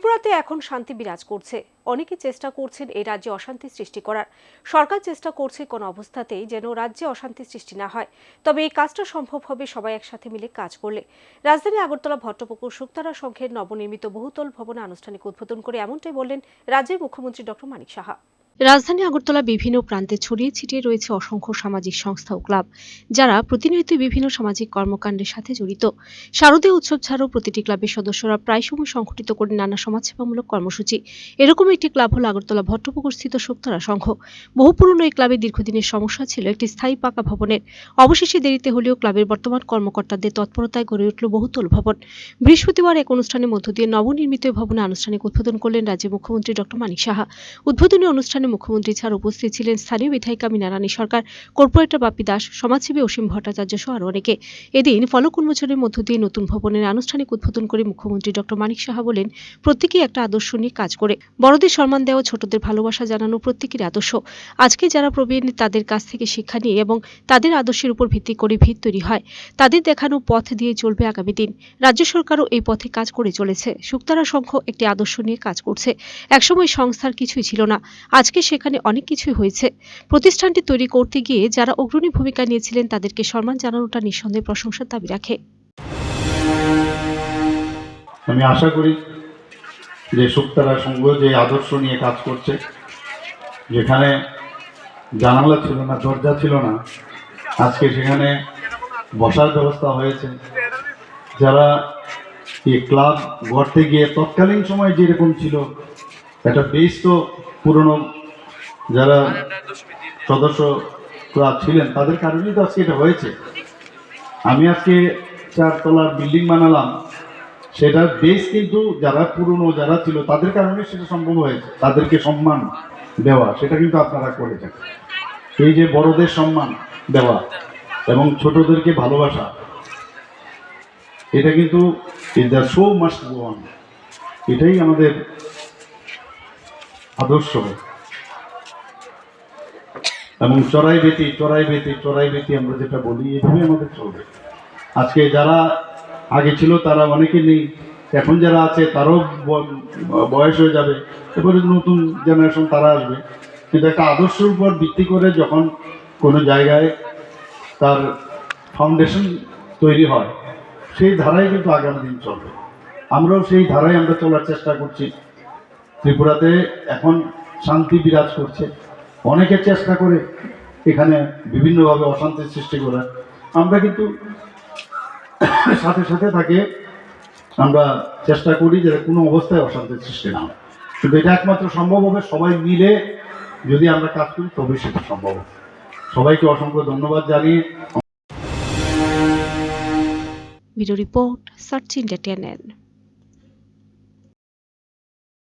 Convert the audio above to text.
ত্রিপুরাতে এখন শান্তি বিরাজ করছে। অনেকে চেষ্টা করছেন এই রাজ্যে অশান্তি সৃষ্টি করার। সরকার চেষ্টা করছে কোনো অবস্থাতেই যেন রাজ্যে অশান্তি সৃষ্টি না হয়। তবে এই কাজটা সম্ভব হবে সবাই একসাথে মিলে কাজ করলে। রাজধানী আগরতলা ভট্টপুকুর শুক্তারা সংঘের নবনির্মিত বহুতল ভবনে আনুষ্ঠানিক উদ্বোধন করে এমনটাই বললেন রাজ্যের মুখ্যমন্ত্রী ডক্টর মানিক সাহা। রাজধানী আগরতলা বিভিন্ন প্রান্তে ছড়িয়ে ছিটিয়ে রয়েছে অসংখ্য সামাজিক সংস্থা ও ক্লাব, যারা প্রতিনিয়ত বিভিন্ন সামাজিক কর্মকাণ্ডের সাথে জড়িত। শারদীয় উৎসব ছাড়াও প্রতিটি ক্লাবের সদস্যরা প্রায় সময় সংগঠিত করে নানা সমাজসেবামূলক কর্মসূচি। এরকম একটি ক্লাব হল আগরতলা ভট্টপুকুর স্থিত শুক্তারা সংঘ। বহু পুরনো এই ক্লাবের দীর্ঘদিনের সমস্যা ছিল একটি স্থায়ী পাকা ভবনের। অবশেষে দেরিতে হলেও ক্লাবের বর্তমান কর্মকর্তাদের তৎপরতায় গড়ে উঠল বহুতল ভবন। বৃহস্পতিবার এক অনুষ্ঠানের মধ্য দিয়ে নবনির্মিত ভবনে আনুষ্ঠানিক উদ্বোধন করলেন রাজ্যের মুখ্যমন্ত্রী ডক্টর মানিক সাহা। উদ্বোধনী অনুষ্ঠানে মুখ্যমন্ত্রী ছাড়া উপস্থিত ছিলেন স্থানীয় বিধায়িকা মীনা রানী সরকার, কর্পোরেটর বাপি দাস, সমাজসেবী অসীম ভট্টাচার্য সহ আরও অনেকে। এদিন ফলক উন্মোচনের মধ্য দিয়ে নতুন ভবনের আনুষ্ঠানিক উদ্বোধন করে মুখ্যমন্ত্রী ডক্টর মানিক সাহা বলেন, প্রত্যেকেই একটা আদর্শ নিয়ে কাজ করে। বড়দের সম্মান দেওয়া, ছোটদের ভালোবাসা জানানো প্রত্যেকের আদর্শ। আজকে যারা প্রবীণ, তাদের কাছ থেকে শিক্ষা নিয়ে এবং তাদের আদর্শের উপর ভিত্তি করে ভিত তৈরি হয়। তাদের দেখানো পথ দিয়ে চলবে আগামী দিন। রাজ্য সরকারও এই পথে কাজ করে চলেছে। শুক্তারা সংঘ একটি আদর্শ নিয়ে কাজ করছে। একসময় সংস্থার কিছুই ছিল না। আজকে সেখানে অনেক কিছুই হয়েছে। প্রতিষ্ঠানটি তৈরি করতে গিয়ে যারা অগ্রণী ভূমিকা নিয়েছিলেন তাদেরকে সম্মান জানানোটা নিঃসন্দেহে প্রশংসার দাবি রাখে। আমি আশা করি যে শুক্তারা সংঘ যে আদর্শ নিয়ে কাজ করছে, যেখানে জানালা ছিল না, দরজা ছিল না, আজকে সেখানে বসার ব্যবস্থা হয়েছে। যারা এই ক্লাব গড়তে গিয়ে তৎকালীন সময় যেরকম ছিল, একটা বেশ তো পুরনো যারা সদস্য ছিলেন, তাদের কারণেই তো আজকে এটা হয়েছে। আমি আজকে চারতলার বিল্ডিং বানালাম। সেটার বেশ কিন্তু যারা পুরনো যারা ছিল, তাদের কারণে সেটা সম্ভব হয়েছে। তাদেরকে সম্মান দেওয়া, সেটা কিন্তু আপনারা করেছেন। এই যে বড়দের সম্মান দেওয়া এবং ছোটদেরকে ভালোবাসা, এটা কিন্তু the show must go on এটাই আমাদের আদর্শ। এবং চড়াই বেতি চড়াই বেতি চড়াই বেতি আমরা যেটা বলি এভাবে আমাদের চলবে। আজকে যারা আগে ছিল, তারা অনেকে নেই। এখন যারা আছে, তারও বয়স হয়ে যাবে। এবারে নতুন জেনারেশন তারা আসবে। কিন্তু একটা আদর্শের উপর ভিত্তি করে যখন কোনো জায়গায় তার ফাউন্ডেশন তৈরি হয়, সেই ধারায় কিন্তু আগামী দিন চলবে। আমরাও সেই ধারায় আমরা চলার চেষ্টা করছি। ত্রিপুরাতে এখন শান্তি বিরাজ করছে। অনেকে চেষ্টা করে এখানে বিভিন্নভাবে অশান্তির সৃষ্টি করার। আমরা কিন্তু সাথে সাথে তাকে আমরা চেষ্টা করি যে কোনো অবস্থায় অশান্তির সৃষ্টি না হয় কিন্তু এটা একমাত্র সম্ভব হবে সবাই মিলে যদি আমরা কাজ করি, তবে সেটা সম্ভব হবে। সবাইকে অসংখ্য ধন্যবাদ জানিয়ে ব্যুরো রিপোর্ট সার্চ ইন্ডিয়া